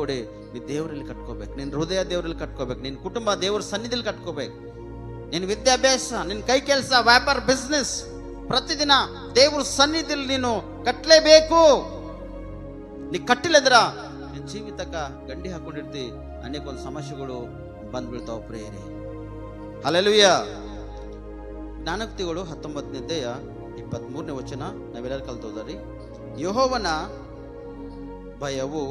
ಗೋಡೆ ನೀನು ದೇವರಲ್ಲಿ ಕಟ್ಕೋಬೇಕು ನಿನ್ನ ಹೃದಯ ದೇವರಲ್ಲಿ ಕಟ್ಕೋಬೇಕು ನಿನ್ನ ಕುಟುಂಬ ದೇವರ ಸನ್ನಿಧಿಯಲ್ಲಿ ಕಟ್ಕೋಬೇಕು. ನಿನ್ನ ವಿದ್ಯಾಭ್ಯಾಸ ನಿನ್ನ ಕೈ ಕೆಲಸ, ವ್ಯಾಪಾರ ಬಿಸ್ನೆಸ್ ಪ್ರತಿದಿನ ದೇವ್ರ ಸನ್ನಿಧಿಯಲ್ಲಿ ನೀನು ಕಟ್ಟಲೇಬೇಕು ನೀ ಕಟ್ಟಿಲ್ಲದ್ರ ನಿನ್ನ ಜೀವಿತಕ್ಕ ಗಂಡಿ ಹಾಕೊಂಡಿರ್ತಿ ಅನೇಕ ಒಂದು ಸಮಸ್ಯೆಗಳು ಬಂದ್ಬಿಡ್ತಾವ ಪ್ರೇರೆ ಅಲ್ಲೆಲುಯ್ಯ ಜ್ಞಾನಕ್ತಿಗಳು ಹತ್ತೊಂಬತ್ತನೇ ಅಧ್ಯಾಯ ಇಪ್ಪತ್ಮೂರನೇ ವಚನ, ನಾವೆಲ್ಲರೂ ಕಲ್ತೋದ್ರಿ. ಯಹೋವನ ಭಯವು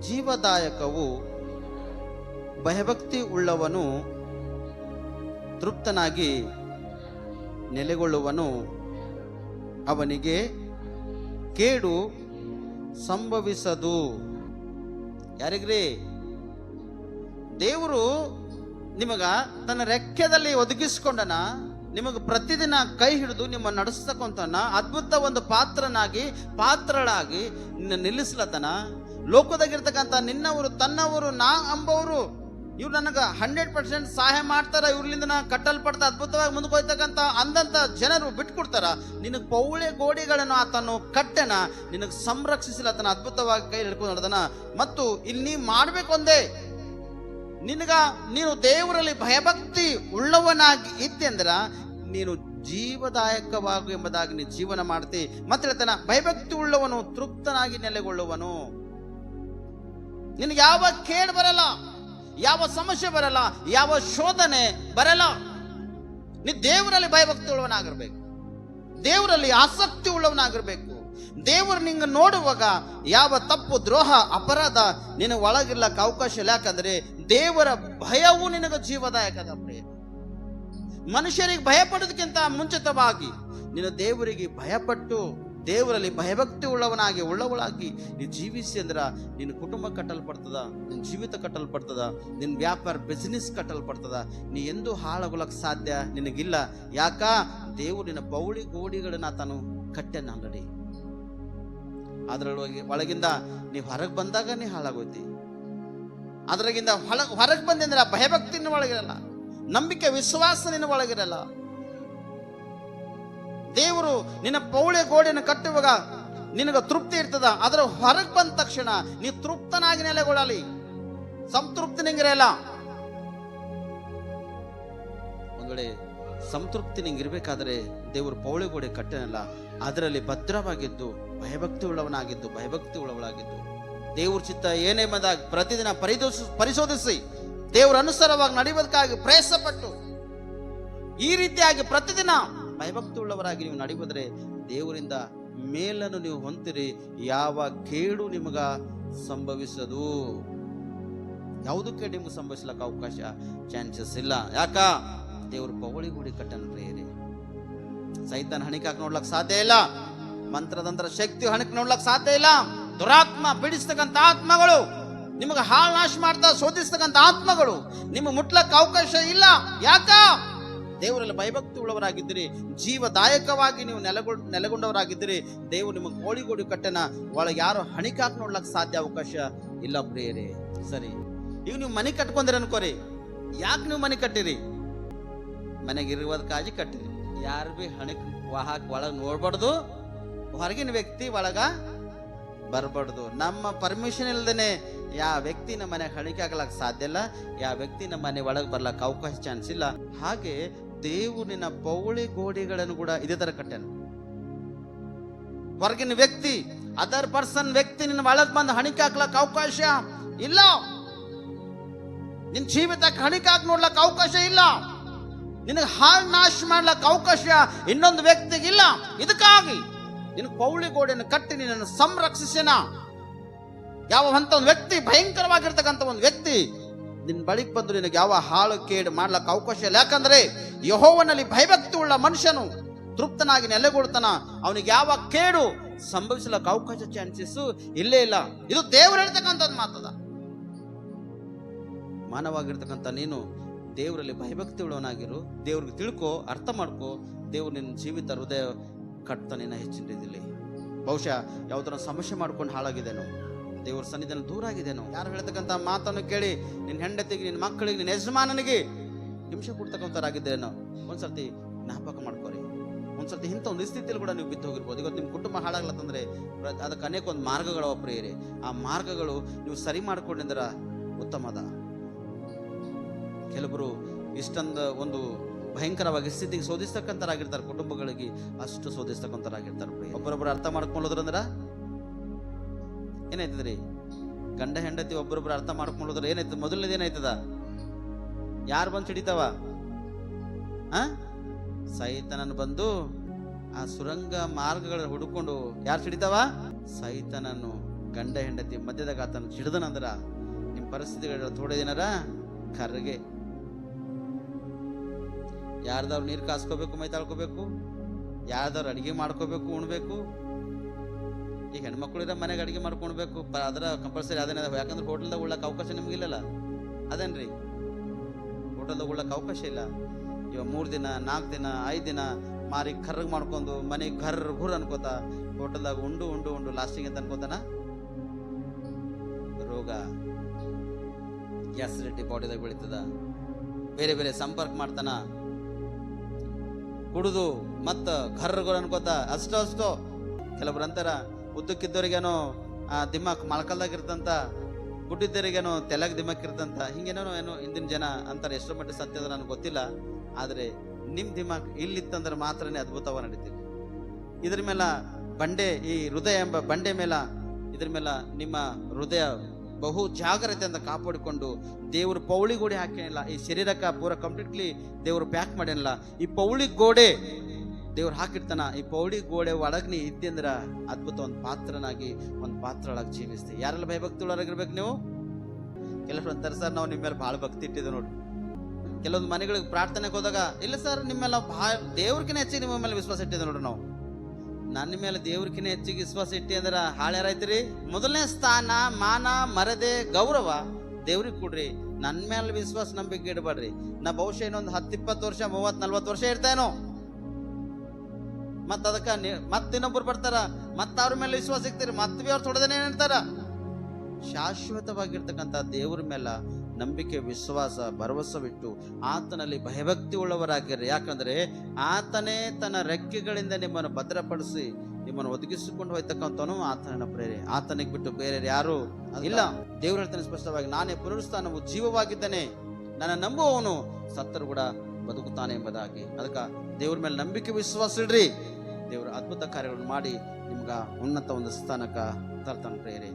ಜೀವದಾಯಕವು ಭಯಭಕ್ತಿ ಉಳ್ಳವನು ತೃಪ್ತನಾಗಿ ನೆಲೆಗೊಳ್ಳುವನು. ಅವನಿಗೆ ಕೇಡು ಸಂಭವಿಸದು. ಯಾರಿಗ್ರಿ? ದೇವರು ನಿಮಗ ತನ್ನ ರೆಕ್ಕೆದಲ್ಲಿ ಒದಗಿಸ್ಕೊಂಡನ, ನಿಮಗೆ ಪ್ರತಿದಿನ ಕೈ ಹಿಡಿದು ನಿಮ್ಮ ನಡೆಸ್ತಕ್ಕಂಥ ಅದ್ಭುತ ಒಂದು ಪಾತ್ರನಾಗಿ, ಪಾತ್ರಳಾಗಿ ನಿಲ್ಲಿಸ್ಲತನ. ಲೋಕದಾಗಿರ್ತಕ್ಕಂಥ ನಿನ್ನವರು, ತನ್ನವರು, ನಾ ಅಂಬವರು, ಇವ್ರು ನನಗೆ ಹಂಡ್ರೆಡ್ ಪರ್ಸೆಂಟ್ ಸಹಾಯ ಮಾಡ್ತಾರ, ಇವ್ರಲಿಂದ ನಾ ಕಟ್ಟಲ್ಪಡ್ತಾ ಅದ್ಭುತವಾಗಿ ಹೋಗ್ತಕ್ಕಂಥ ಅಂದಂತ ಜನರು ಬಿಟ್ಕೊಡ್ತಾರ. ನಿನಗೆ ಪೌಳೆ ಗೋಡೆಗಳನ್ನು ಆತನು ಕಟ್ಟೆನ, ನಿನಗೆ ಆತನ ಅದ್ಭುತವಾಗಿ ಕೈ ಹಿಡ್ಕೊಂಡು ನಡೆದನ. ಮತ್ತು ಇಲ್ಲಿ ನೀ ಒಂದೇ ನಿನಗ ನೀನು ದೇವರಲ್ಲಿ ಭಯಭಕ್ತಿ ಉಳ್ಳವನಾಗಿ ಇತ್ತೆಂದ್ರ ನೀನು ಜೀವದಾಯಕವಾಗು ಎಂಬುದಾಗಿ ನೀನು ಜೀವನ ಮಾಡ್ತಿ. ಮತ್ತೆ ಹೇಳ್ತಾನ, ಭಯಭಕ್ತಿ ಉಳ್ಳವನು, ತೃಪ್ತನಾಗಿ ನೆಲೆಗೊಳ್ಳುವನು. ನಿನಗೆ ಯಾವ ಕೇಡು ಬರಲ್ಲ, ಯಾವ ಸಮಸ್ಯೆ ಬರಲ್ಲ, ಯಾವ ಶೋಧನೆ ಬರಲ್ಲ. ನೀ ದೇವರಲ್ಲಿ ಭಯಭಕ್ತಿ ಉಳ್ಳವನಾಗಿರ್ಬೇಕು ದೇವರಲ್ಲಿ ಆಸಕ್ತಿ ಉಳ್ಳವನಾಗಿರ್ಬೇಕು. ದೇವರು ನಿಂಗ ನೋಡುವಾಗ ಯಾವ ತಪ್ಪು, ದ್ರೋಹ, ಅಪರಾಧ ನಿನ್ನ ಒಳಗಿರ್ಲಕ್ಕೆ ಅವಕಾಶ ಇಲ್ಲ. ಯಾಕಂದ್ರೆ ದೇವರ ಭಯವು ನಿನಗೆ ಜೀವದಾಯಕದ ಪ್ರಿಯ. ಮನುಷ್ಯರಿಗೆ ಭಯಪಡೋದಕ್ಕಿಂತ ಮುಂಚಿತವಾಗಿ ನೀನು ದೇವರಿಗೆ ಭಯಪಟ್ಟು ದೇವರಲ್ಲಿ ಭಯಭಕ್ತಿ ಉಳ್ಳವನಾಗಿ ಉಳ್ಳವಳಾಗಿ ನೀನು ಜೀವಿಸಿ ಅಂದ್ರೆ ನಿನ್ನ ಕುಟುಂಬ ಕಟ್ಟಲ್ಪಡ್ತದ, ನಿನ್ನ ಜೀವಿತ ಕಟ್ಟಲ್ಪಡ್ತದ, ನಿನ್ನ ವ್ಯಾಪಾರ ಬಿಸ್ನೆಸ್ ಕಟ್ಟಲ್ಪಡ್ತದ. ನೀ ಎಂದೂ ಹಾಳಾಗೋಲಕ್ ಸಾಧ್ಯ ನಿನಗಿಲ್ಲ. ಯಾಕ? ದೇವರು ನಿನ್ನ ಬೌಳಿ ಗೋಡಿಗಳನ್ನ ತಾನು ಕಟ್ಟೆನ ಆಲ್ರೆಡಿ ಅದರೊಳಗೆ ಒಳಗಿಂದ ನೀ ಹೊರಗೆ ಬಂದಾಗ ನೀ ಹಾಳಾಗೋತಿ. ಅದ್ರಾಗಿಂದ ಹೊರಗೆ ಬಂದಂದ್ರೆ ಭಯಭಕ್ತಿನ ಭಯಭಕ್ತಿ ಒಳಗಿರಲ್ಲ. ನಂಬಿಕೆ, ವಿಶ್ವಾಸ ನಿನ್ನ ಒಳಗಿರಲ್ಲ. ದೇವರು ನಿನ್ನ ಪೌಳೆ ಗೋಡೆಯನ್ನು ಕಟ್ಟುವಾಗ ನಿನಗೆ ತೃಪ್ತಿ ಇರ್ತದ. ಅದರ ಹೊರಗೆ ಬಂದ ತಕ್ಷಣ ನೀ ತೃಪ್ತನಾಗಿ ನೆಲೆಗೊಳ್ಳಲಿ. ಸಂತೃಪ್ತಿ ನಿಂಗಿರಲ್ಲ ಒಂದ್ ಸಂತೃಪ್ತಿ ನಿಂಗಿರ್ಬೇಕಾದ್ರೆ ದೇವರು ಪೌಳೆ ಗೋಡೆ ಕಟ್ಟನಲ್ಲ, ಅದರಲ್ಲಿ ಭದ್ರವಾಗಿದ್ದು ಭಯಭಕ್ತಿ ಉಳ್ಳವನಾಗಿದ್ದು ಭಯಭಕ್ತಿ ಉಳ್ಳವಳಾಗಿದ್ದು ದೇವ್ರ ಚಿತ್ತ ಏನೇ ಬಂದಾಗ ಪ್ರತಿದಿನ ಪರಿದೋಷ, ಪರಿಶೋಧಿಸಿ. ದೇವರ ಅನುಸಾರವಾಗಿ ನಡೆಯುವುದಕ್ಕಾಗಿ ಪ್ರಯತ್ನಪಟ್ಟು. ಈ ರೀತಿಯಾಗಿ ಪ್ರತಿದಿನ ಭಯಭಕ್ತಿ ಉಳ್ಳವರಾಗಿ ನೀವು ನಡೆಯುವುದರೆ ದೇವರಿಂದ ಮೇಲನ್ನು ನೀವು ಹೊಂದಿರಿ ಯಾವ ಕೇಡು ನಿಮಗ ಸಂಭವಿಸದು. ಯಾವುದಕ್ಕೆ ನಿಮ್ಗೆ ಸಂಭವಿಸ್ಲಕ್ಕ ಅವಕಾಶ? ಚಾನ್ಸಸ್ ಇಲ್ಲ. ಯಾಕ? ದೇವ್ರ ಪವಳಿ ಗುಡಿ ಕಟ್ಟನ್ ಪ್ರೇರಿ ಸೈತಾನ್ ಹಣಿಕಾಕ್ ನೋಡ್ಲಕ್ ಸಾಧ್ಯ ಇಲ್ಲ. ಮಂತ್ರದಂತ್ರ ಶಕ್ತಿ ಹಣಕ್ ನೋಡ್ಲಕ್ ಸಾಧ್ಯ ಇಲ್ಲ. ದುರಾತ್ಮ ಬಿಡಿಸ್ತಕ್ಕಂಥ ಆತ್ಮಗಳು ನಿಮಗೆ ಹಾಳು ನಾಶ ಮಾಡ್ತಾ ಶೋಧಿಸ್ತಕ್ಕಂಥ ಆತ್ಮಗಳು ನಿಮ್ಗೆ ಮುಟ್ಲಕ್ಕೆ ಅವಕಾಶ ಇಲ್ಲ. ಯಾಕ? ದೇವರಲ್ಲಿ ಭಯಭಕ್ತಿ ಉಳ್ಳವರಾಗಿದ್ದೀರಿ ಜೀವದಾಯಕವಾಗಿ ನೀವು ನೆಲೆಗೊಳ್ ನೆಲೆಗೊಂಡವರಾಗಿದ್ದೀರಿ. ದೇವರು ನಿಮಗೆ ಕೋಳಿಗೋಡಿ ಕಟ್ಟೆನ ಒಳಗೆ ಯಾರು ಹಣಿಕಾಕ್ ನೋಡ್ಲಕ್ಕೆ ಸಾಧ್ಯ ಅವಕಾಶ ಇಲ್ಲ ಪ್ರಿಯರೇ. ಸರಿ. ಈಗ ನೀವು ಮನೆ ಕಟ್ಕೊಂಡ್ರಿ ಅನ್ಕೋರಿ. ಯಾಕೆ ನೀವು ಮನೆ ಕಟ್ಟಿರಿ? ಮನೆಗೆ ಇರುವುದಕ್ಕಾಗಿ ಕಟ್ಟಿರಿ. ಯಾರು ಬಿ ಹಣಕ್ ವಾಹಕ್ ಒಳಗೆ ನೋಡ್ಬಾರ್ದು. ಹೊರಗಿನ ವ್ಯಕ್ತಿ ಒಳಗ ಬರಬಾರ್ದು. ನಮ್ಮ ಪರ್ಮಿಷನ್ ಇಲ್ದೇನೆ ಯಾವ ವ್ಯಕ್ತಿ ನಮ್ಮ ಮನೆಗೆ ಹಣಿಕೆ ಆಗ್ಲಕ್ಕೆ ಸಾಧ್ಯ ಇಲ್ಲ. ಯಾವ ವ್ಯಕ್ತಿ ನಮ್ಮ ಮನೆ ಒಳಗೆ ಬರ್ಲಕ್ಕೆ ಅವಕಾಶ ಚಾನ್ಸ್ ಇಲ್ಲ. ಹಾಗೆ ದೇವರಿನ ಪೌಳಿ ಗೋಡೆಗಳನ್ನು ಕೂಡ ಇದೇ ತರ ಕಟ್ಟೆನು. ಹೊರಗಿನ ವ್ಯಕ್ತಿ ಅದರ್ ಪರ್ಸನ್ ವ್ಯಕ್ತಿ ನಿನ್ನ ಒಳಗ್ ಬಂದು ಹಣಿಕೆ ಹಾಕ್ಲಕ್ ಅವಕಾಶ ಇಲ್ಲ. ನಿನ್ ಜೀವಿತಕ್ಕೆ ಹಣಿಕೆ ಹಾಕಿ ಅವಕಾಶ ಇಲ್ಲ. ನಿನಗೆ ಹಾಳು ನಾಶ ಮಾಡ್ಲಕ್ ಅವಕಾಶ ಇನ್ನೊಂದು ವ್ಯಕ್ತಿಗೆ ಇಲ್ಲ. ಇದಕ್ಕಾಗಿ ನಿನ್ನ ಪೌಳಿ ಗೋಡೆಯನ್ನು ಕಟ್ಟಿ ನಿನ್ನನ್ನು ಸಂರಕ್ಷಿಸಿನ. ಯಾವ ಅಂತ ಒಂದು ವ್ಯಕ್ತಿ ಭಯಂಕರವಾಗಿರ್ತಕ್ಕಂಥ ಒಂದು ವ್ಯಕ್ತಿ ನಿನ್ನ ಬಳಿಗೆ ಬಂದು ನಿನಗೆ ಯಾವ ಹಾಳು, ಕೇಡು ಮಾಡ್ಲಕ್ಕೆ ಅವಕಾಶ ಇಲ್ಲ. ಯಾಕಂದ್ರೆ ಯಹೋವನಲ್ಲಿ ಭಯಭಕ್ತಿ ಉಳ್ಳ ಮನುಷ್ಯನು ತೃಪ್ತನಾಗಿ ನೆಲೆಗೊಳ್ತಾನ. ಅವನಿಗೆ ಯಾವ ಕೇಡು ಸಂಭವಿಸಲಕ್ಕೆ ಅವಕಾಶ ಚಾನ್ಸಸ್ ಇಲ್ಲೇ ಇಲ್ಲ. ಇದು ದೇವರು ಹೇಳ್ತಕ್ಕಂಥದ್ದು ಮಾತದ. ಮಾನವಾಗಿರ್ತಕ್ಕಂಥ ನೀನು ದೇವರಲ್ಲಿ ಭಯಭಕ್ತಿ ಉಳ್ಳವನಾಗಿರು ದೇವ್ರಿಗೆ ತಿಳ್ಕೊ, ಅರ್ಥ ಮಾಡ್ಕೊ. ದೇವ್ರು ನಿನ್ನ ಜೀವಿತ ಹೃದಯ ಕಟ್ತಾ ನಿನ್ನ ರೀತಿಯಲ್ಲಿ. ಬಹುಶಃ ಯಾವ್ದಾರ ಸಮಸ್ಯೆ ಮಾಡ್ಕೊಂಡು ಹಾಳಾಗಿದ್ದೇನೋ. ದೇವ್ರ ಸನ್ನಿಧಾನ ದೂರ ಆಗಿದ್ದೇನೋ ಯಾರು ಹೇಳ್ತಕ್ಕಂಥ ಮಾತನ್ನು ಕೇಳಿ, ನಿನ್ನ ಹೆಂಡತಿಗೆ, ನಿನ್ನ ಮಕ್ಕಳಿಗೆ, ನಿನ್ನ ಯಜಮಾನನಿಗೆ ಹಿಂಸೆ ಕೊಡ್ತಕ್ಕಂಥವ್ರಾಗಿದ್ದೇನೋ ಒಂದ್ಸರ್ತಿ ಜ್ಞಾಪಕ ಮಾಡ್ಕೋರಿ. ಒಂದ್ಸರ್ತಿ ಇಂಥ ಒಂದು ಸ್ಥಿತಿಯಲ್ಲಿ ಕೂಡ ನೀವು ಬಿದ್ದು ಹೋಗಿರ್ಬೋದು. ಇವತ್ತು ನಿಮ್ಮ ಕುಟುಂಬ ಹಾಳಾಗ್ಲತ್ತಂದ್ರೆ ಅದಕ್ಕೆ ಅನೇಕ ಒಂದು ಮಾರ್ಗಗಳು ಪ್ರೇರಿ ಆ ಮಾರ್ಗಗಳು ನೀವು ಸರಿ ಮಾಡ್ಕೊಂಡಿದ್ರ ಉತ್ತಮದ. ಕೆಲವರು ಇಷ್ಟೊಂದು ಒಂದು ಭಯಂಕರವಾಗಿ ಸ್ಥಿತಿಗೆ ಶೋಧಿಸ್ತಕ್ಕಂಥರಾಗಿರ್ತಾರೆ ಕುಟುಂಬಗಳಿಗೆ ಅಷ್ಟು ಶೋಧಿಸ್ತಕ್ಕಂಥರಾಗಿರ್ತಾರೆ. ಒಬ್ಬರೊಬ್ಬರು ಅರ್ಥ ಮಾಡ್ಕೊಳ್ಳೋದ್ರಂದ್ರ? ಏನಾಯ್ತದ್ರಿ? ಗಂಡ, ಹೆಂಡತಿ ಒಬ್ಬರೊಬ್ರು ಅರ್ಥ ಮಾಡ್ಕೊಂಡ್ರೆ ಏನಾಯ್ತದ? ಮೊದಲನೇದು ಏನಾಯ್ತದ? ಯಾರು ಬಂದು ಸಿಡಿತಾವ? ಆ? ಸೈತನನ್ನು ಬಂದು ಆ ಸುರಂಗ ಮಾರ್ಗಗಳ ಹುಡುಕೊಂಡು ಯಾರು ಸಿಡಿತಾವ? ಸೈತನನ್ನು ಗಂಡ, ಹೆಂಡತಿ ಮಧ್ಯದಾಗ ಆತನ ಸಿಡಿದನಂದ್ರ ನಿಮ್ಮ ಪರಿಸ್ಥಿತಿಗಳ ಥೋಡೆ ದಿನರ ಕರ್ಗೆ. ಯಾರ್ದವ್ರು ನೀರು ಕಾಸ್ಕೋಬೇಕು, ಮೈ ತಾಳ್ಕೋಬೇಕು? ಯಾರ್ದವ್ರು ಅಡಿಗೆ ಮಾಡ್ಕೋಬೇಕು, ಉಣ್ಬೇಕು? ಈಗ ಹೆಣ್ಮಕ್ಳಿರ ಮನೆಗೆ ಅಡುಗೆ ಮಾಡ್ಕೊಳ್ಬೇಕು ಪ, ಅದರ ಕಂಪಲ್ಸರಿ ಅದೇನ ಯಾಕಂದ್ರೆ ಹೋಟೆಲ್ದಾಗ ಉಳ್ಳಕ್ಕೆ ಅವಕಾಶ ನಿಮ್ಗಿಲ್ಲಲ್ಲ. ಅದೇನ್ರಿ? ಹೋಟೆಲ್ದಾಗ ಉಳ್ಳಕ್ಕೆ ಅವಕಾಶ ಇಲ್ಲ. ಇವಾಗ ಮೂರು ದಿನ, ನಾಲ್ಕು ದಿನ, ಐದು ದಿನ ಮಾರಿ ಕರ್ರಗೆ ಮಾಡ್ಕೊಂಡು ಮನೆಗೆ ಕರ್ರ ಗುರ್ ಅನ್ಕೋತ ಹೋಟೆಲ್ದಾಗ ಉಂಡು ಉಂಡು ಉಂಡು ಲಾಸ್ಟಿಂಗ್ ಅಂತ ಅನ್ಕೋತಾನ? ರೋಗ. ಗ್ಯಾಸಿಡಿಟಿ ಬಾಡಿದಾಗ ಬೆಳೀತದ. ಬೇರೆ ಬೇರೆ ಸಂಪರ್ಕ ಮಾಡ್ತಾನ. ಕುಡಿದು ಮತ್ತು ಕರ್ರಗುರ್ ಅನ್ಕೋತ. ಅಷ್ಟೋ ಅಷ್ಟೋ. ಕೆಲವ್ರು ಅಂತಾರ ಉದ್ದಕ್ಕಿದ್ದವ್ರಿಗೇನೋ, ಆ ದಿಮ್ಮಕ್ ಮೊಳಕಲ್ದಾಗ ಇರ್ತಂತ ಗುಡ್ಡಿದ್ದವರಿಗೇನೋ, ತೆಲಗ್ ದಿಮಾಕ್ ಇರ್ತಂತ, ಹಿಂಗೇನೋ ಏನೋ ಹಿಂದಿನ ಜನ ಅಂತಾರೆ, ಎಷ್ಟು ಮಟ್ಟಿಗೆ ಸತ್ಯ ಅದ ನನಗೆ ಗೊತ್ತಿಲ್ಲ. ಆದರೆ ನಿಮ್ಮ ದಿಮಾಕ್ ಇಲ್ಲಿತ್ತಂದ್ರೆ ಮಾತ್ರನೇ ಅದ್ಭುತವಾಗಿ ನಡೀತೀವಿ ಇದ್ರ ಮೇಲ ಬಂಡೆ, ಈ ಹೃದಯ ಎಂಬ ಬಂಡೆ ಮೇಲ, ಇದ್ರ ಮೇಲ ನಿಮ್ಮ ಹೃದಯ ಬಹು ಜಾಗ್ರತೆಯಿಂದ ಕಾಪಾಡಿಕೊಂಡು ದೇವರು ಪೌಳಿ ಗೋಡೆ ಹಾಕಿಲ್ಲ ಈ ಶರೀರಕ್ಕೆ ಪೂರ ಕಂಪ್ಲೀಟ್ಲಿ ದೇವರು ಪ್ಯಾಕ್ ಮಾಡಿಲ್ಲ ಈ ಪೌಳಿ ಗೋಡೆ ದೇವ್ರು ಹಾಕಿರ್ತಾನ, ಈ ಪೌಡಿ ಗೋಡೆ ಒಳಗ್ನಿ ಇದ್ದಂದ್ರ ಅದ್ಭುತ ಒಂದು ಪಾತ್ರನಾಗಿ, ಒಂದು ಪಾತ್ರ ಒಳಗೆ ಜೀವಿಸ್ತಿ. ಯಾರೆಲ್ಲ ಭಯಭಕ್ತಿ ಒಳಗಿರ್ಬೇಕು ನೀವು? ಕೆಲವರು ಅಂತಾರೆ, ಸರ್, ನಾವು ನಿಮ್ಮ ಮೇಲೆ ಭಾಳ ಭಕ್ತಿ ಇಟ್ಟಿದ್ದೆ ನೋಡಿ ಕೆಲವೊಂದು ಮನೆಗಳಿಗೆ ಪ್ರಾರ್ಥನೆಗೆ ಹೋದಾಗ, ಇಲ್ಲ ಸರ್ ನಿಮ್ಮೆಲ್ಲ ಭಾಳ ದೇವ್ರಕಿನ ಹೆಚ್ಚಿಗೆ ನಿಮ್ಮ ಮೇಲೆ ವಿಶ್ವಾಸ ಇಟ್ಟಿದೆ ನೋಡ್ರಿ ನಾವು. ನನ್ನ ಮೇಲೆ ದೇವ್ರಕಿನ ಹೆಚ್ಚಿಗೆ ವಿಶ್ವಾಸ ಇಟ್ಟಿ ಅಂದ್ರೆ ಹಾಳ್ಯಾರಾಯ್ತಿರಿ ಮೊದಲನೇ ಸ್ಥಾನ, ಮಾನ, ಮರದೆ, ಗೌರವ ದೇವ್ರಿಗೆ ಕೊಡ್ರಿ. ನನ್ನ ಮೇಲೆ ವಿಶ್ವಾಸ, ನಂಬಿಕೆ ಇಡಬೇಡ್ರಿ. ನಾ ಬಹುಶಃ ಇನ್ನೊಂದು ಹತ್ತು ಇಪ್ಪತ್ತು ವರ್ಷ, ಮೂವತ್ತು ನಲ್ವತ್ತು ವರ್ಷ ಇರ್ತೇನೋ? ಮತ್ತ ಅದಕ್ಕ ಮತ್ತೆ ಇನ್ನೊಬ್ರು ಬರ್ತಾರ ಮತ್ತೆ ಅವ್ರ ಮೇಲೆ ವಿಶ್ವಾಸ ಸಿಗ್ತೀರಿ ಮತ್ತೆ ಬಿ ಅವ್ರು ತೊಡೆದೇನೆ ಹೇಳ್ತಾರ? ಶಾಶ್ವತವಾಗಿರ್ತಕ್ಕಂಥ ದೇವ್ರ ಮೇಲೆ ನಂಬಿಕೆ ವಿಶ್ವಾಸ ಭರವಸವಿಟ್ಟು ಆತನಲ್ಲಿ ಭಯಭಕ್ತಿ ಉಳ್ಳವರಾಗಿರ್ರಿ. ಯಾಕಂದ್ರೆ ಆತನೇ ತನ್ನ ರೆಕ್ಕೆಗಳಿಂದ ನಿಮ್ಮನ್ನು ಭದ್ರಪಡಿಸಿ ನಿಮ್ಮನ್ನು ಒದಗಿಸಿಕೊಂಡು ಹೋಯ್ತಕ್ಕಂಥವನು ಆತನ ಪ್ರೇರಿ. ಆತನಿಗೆ ಬಿಟ್ಟು ಬೇರೆ ಯಾರು ಇಲ್ಲ. ದೇವ್ರ ಹೇಳ್ತಾನೆ ಸ್ಪಷ್ಟವಾಗಿ ನಾನೇ ಪುನರುತ್ಥಾನವು ಜೀವವಾಗಿದ್ದಾನೆ. ನನ್ನ ನಂಬುವವನು ಸತ್ತರು ಕೂಡ ಬದುಕುತ್ತಾನೆ ಎಂಬುದಾಗಿ. ಅದಕ್ಕೆ ದೇವ್ರ ಮೇಲೆ ನಂಬಿಕೆ ವಿಶ್ವಾಸ ಇಡ್ರಿ. ದೇವರ ಅದ್ಭುತ ಕಾರ್ಯಗಳನ್ನು ಮಾಡಿ ನಿಮ್ಗೆ ಉನ್ನತ ಒಂದು ಸ್ಥಾನಕ್ಕೆ ತರ್ತಾನೆ ಪ್ರೇರೆ